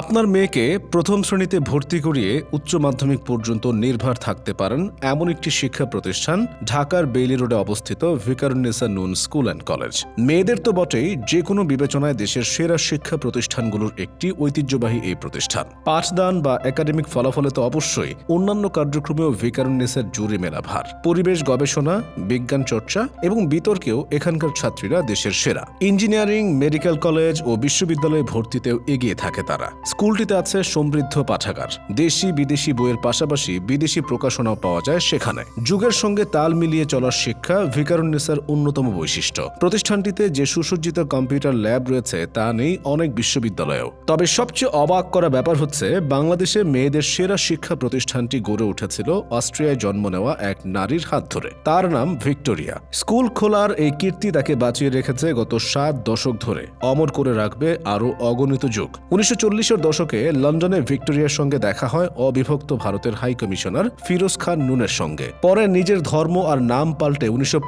আপনার মেয়েকে প্রথম শ্রেণীতে ভর্তি করিয়ে উচ্চ মাধ্যমিক পর্যন্ত নির্ভর থাকতে পারেন এমন একটি শিক্ষা প্রতিষ্ঠান ঢাকার বেইলি রোডে অবস্থিত ভিকারুন্নেসা নুন স্কুল অ্যান্ড কলেজ। মেয়েদের তো বটেই যে কোনো বিবেচনায় দেশের সেরা শিক্ষা প্রতিষ্ঠানগুলোর একটি ঐতিহ্যবাহী এই প্রতিষ্ঠান। পাঠদান বা একাডেমিক ফলাফলে তো অবশ্যই অন্যান্য কার্যক্রমেও ভিকারুন্নেসার জুড়ে মেলা ভার। পরিবেশ গবেষণা, বিজ্ঞান চর্চা এবং বিতর্কেও এখানকার ছাত্রীরা দেশের সেরা। ইঞ্জিনিয়ারিং, মেডিকেল কলেজ ও বিশ্ববিদ্যালয়ে ভর্তিতেও এগিয়ে থাকে তারা। স্কুলটিতে আছে সমৃদ্ধ পাঠাগার। দেশি, বিদেশি বইয়ের পাশাপাশি বিদেশি প্রকাশনাও পাওয়া যায় সেখানে। যুগের সঙ্গে তাল মিলিয়ে চলার শিক্ষা ভিকারুন্নেসার অন্যতম বৈশিষ্ট্য। প্রতিষ্ঠানটিতে যে সুসজ্জিত কম্পিউটার ল্যাব রয়েছে তা নেই অনেক বিশ্ববিদ্যালয়েও। তবে সবচেয়ে অবাক করা ব্যাপার হচ্ছে, বাংলাদেশে মেয়েদের সেরা শিক্ষা প্রতিষ্ঠানটি গড়ে উঠেছিল অস্ট্রিয়ায় জন্ম নেওয়া এক নারীর হাত ধরে। তার নাম ভিক্টোরিয়া। স্কুল খোলার এই কীর্তি তাকে বাঁচিয়ে রেখেছে গত সাত দশক ধরে। অমর করে রাখবে আরও অগণিত যুগ। উনিশশো চল্লিশ চল্লিশের দশকে লন্ডনে ভিক্টোরিয়ার সঙ্গে দেখা হয় অবিভক্ত ভারতের হাই কমিশনার ফিরোজ খান নুনের সঙ্গে। পরে নিজের ধর্ম আর নাম পাল্টে উনিশশো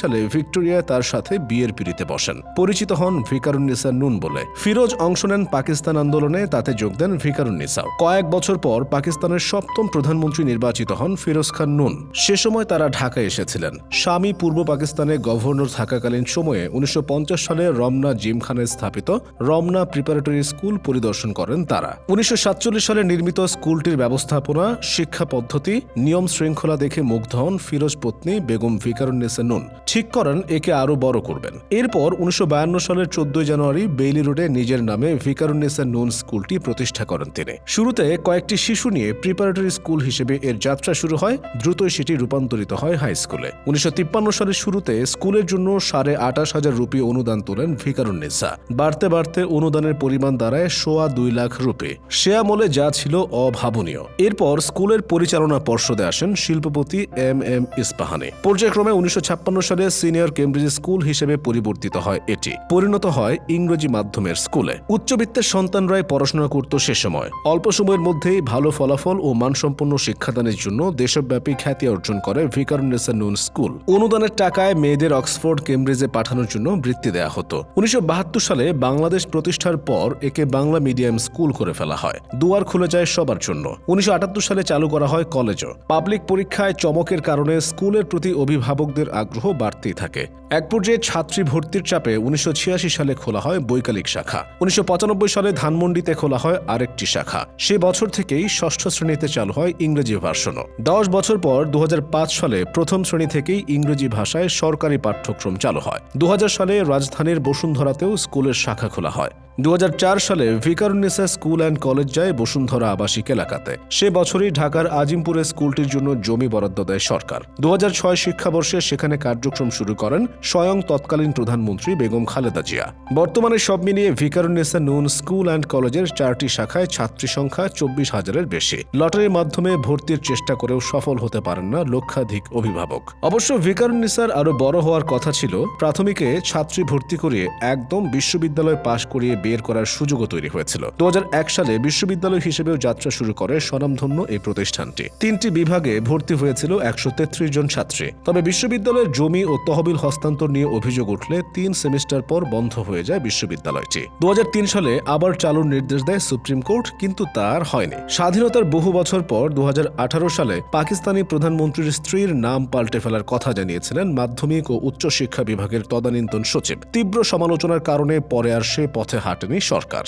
সালে ভিক্টোরিয়া তার সাথে বিয়ের পিড়িতে বসেন। পরিচিত হন ভিকারুন্নিসা নুন বলে। ফিরোজ অংশ নেন পাকিস্তান আন্দোলনে, তাতে যোগ দেন ভিকারুন্নিসাও কয়েক বছর পর পাকিস্তানের সপ্তম প্রধানমন্ত্রী নির্বাচিত হন ফিরোজ খান নুন। সে সময় তারা ঢাকায় এসেছিলেন। স্বামী পূর্ব পাকিস্তানে গভর্নর থাকাকালীন সময়ে উনিশশো পঞ্চাশ সালে রমনা জিমখানে স্থাপিত রমনা প্রিপারেটরি স্কুল পরিদর্শন করেন তারা। উনিশশো সাতচল্লিশ সালে নির্মিত স্কুলটির ব্যবস্থাপনা, শিক্ষা পদ্ধতি, নিয়ম শৃঙ্খলা দেখে মুগ্ধ হন ফিরোজ পত্নী বেগম ভিকারুন্নেসা নুন। ঠিক করেন, একে আরও বড় করবেন। এরপর উনিশশো সালের চোদ্দই জানুয়ারি বেইলি রোডে নিজের নামে ভিকারুন্নেসা নুন স্কুলটি প্রতিষ্ঠা করেন তিনি। শুরুতে কয়েকটি শিশু নিয়ে প্রিপারেটরি স্কুল হিসেবে এর যাত্রা শুরু হয়, দ্রুতই সেটি রূপান্তরিত হয় হাই স্কুলে। উনিশশো তিপ্পান্ন সালের শুরুতে স্কুলের জন্য সাড়ে আঠাশ হাজার রুপি অনুদান তোলেন ভিকারুন্নেসা। বাড়তে বাড়তে অনুদানের পরিমাণ দাঁড়ায় সোয়া দুই লাখ রুপি। সে আমলে যা ছিল অভাবনীয়। এরপর স্কুলের পরিচালনা পর্ষদে আসেন শিল্পপতি এম এম ইস্পাহানি। পর্যায়ক্রমে উনিশশো সালে সিনিয়র কেমব্রিজ স্কুল হিসেবে পরিবর্তিত হয় এটি। পরিণত হয় ইংরেজি মাধ্যমের স্কুলে। উচ্চবিত্তের সন্তানরাই পড়াশোনা করত সে সময়। অল্প সময়ের মধ্যেই ভালো ফলাফল ও মানসম্পন্ন শিক্ষাদানের জন্য দেশব্যাপী খ্যাতি অর্জন করে ভিকারুন্নেসা নুন স্কুল। অনুদানের টাকায় মেয়েদের অক্সফোর্ড, কেমব্রিজে পাঠানোর জন্য বৃত্তি দেওয়া হতো। উনিশশো বাহাত্তর সালে বাংলাদেশ প্রতিষ্ঠার পর একে বাংলা মিডিয়াম স্কুল করে ফেলা হয়। দুয়ার খুলে যায় সবার জন্য। উনিশশো আটাত্তর সালে চালু করা হয় কলেজও। পাবলিক পরীক্ষায় চমকের কারণে স্কুলের প্রতি অভিভাবকদের আগ্রহ বাড়তেই থাকে। এক পর্যায়ে ছাত্রী ভর্তির চাপে উনিশশো ছিয়াশি সালে খোলা হয় বৈকালিক শাখা। উনিশশো পঁচানব্বই সালে ধানমন্ডিতে খোলা হয় আরেকটি শাখা। সে বছর থেকেই ষষ্ঠ শ্রেণীতে চালু হয় ইংরেজি ভার্সনও। দশ বছর পর দু হাজার পাঁচ সালে প্রথম শ্রেণি থেকেই ইংরেজি ভাষায় সরকারি পাঠ্যক্রম চালু হয়। দু সালে রাজধানীর বসুন্ধরাতেও স্কুলের শাখা খোলা হয়। দু হাজার চার সালে ভিকারুন্নেসা স্কুল অ্যান্ড কলেজ যায় বসুন্ধরা আবাসিক এলাকাতে। সে বছরই ঢাকার আজিমপুরে স্কুলটির জন্য জমি বরাদ্দ দেয় সরকার। দু শিক্ষাবর্ষে সেখানে কার্যক্রম শুরু করেন স্বয়ং তৎকালীন প্রধানমন্ত্রী বেগম খালেদা জিয়া। বর্তমানে সব মিলিয়ে ভিকারুন্নেসা নুন স্কুল অ্যান্ড কলেজের চারটি শাখায় ছাত্রী সংখ্যা চব্বিশ হাজারের বেশি। লটারির মাধ্যমে ভর্তির চেষ্টা করেও সফল হতে পারেন না লক্ষাধিক অভিভাবক। অবশ্য ভিকারুন্নেসার আরও বড় হওয়ার কথা ছিল, প্রাথমিকে ছাত্রী ভর্তি করিয়ে একদম বিশ্ববিদ্যালয় পাশ করিয়ে বের করার সুযোগও তৈরি হয়েছিল। দু হাজার এক সালে বিশ্ববিদ্যালয় হিসেবেও যাত্রা শুরু করে স্বনামধন্য এই প্রতিষ্ঠানটি। তিনটি বিভাগে ভর্তি হয়েছিল একশো জন ছাত্রী। তবে বিশ্ববিদ্যালয়ের জমি ও তহবিল হস্তান্তর নিয়ে অভিযোগ উঠলে তিন সেমিস্টার পর বন্ধ হয়ে যায় বিশ্ববিদ্যালয়টি। দু সালে আবার চালুর নির্দেশ দেয় সুপ্রিম কোর্ট, কিন্তু তার হয়নি। স্বাধীনতার বহু বছর পর দু হাজার আঠারো সালে পাকিস্তানি প্রধানমন্ত্রীর স্ত্রীর নাম পাল্টে ফেলার কথা জানিয়েছিলেন মাধ্যমিক ও উচ্চশিক্ষা বিভাগের তদানীন্তন সচিব। তীব্র সমালোচনার কারণে পরে আর সে পথে হাঁটেনি সরকার।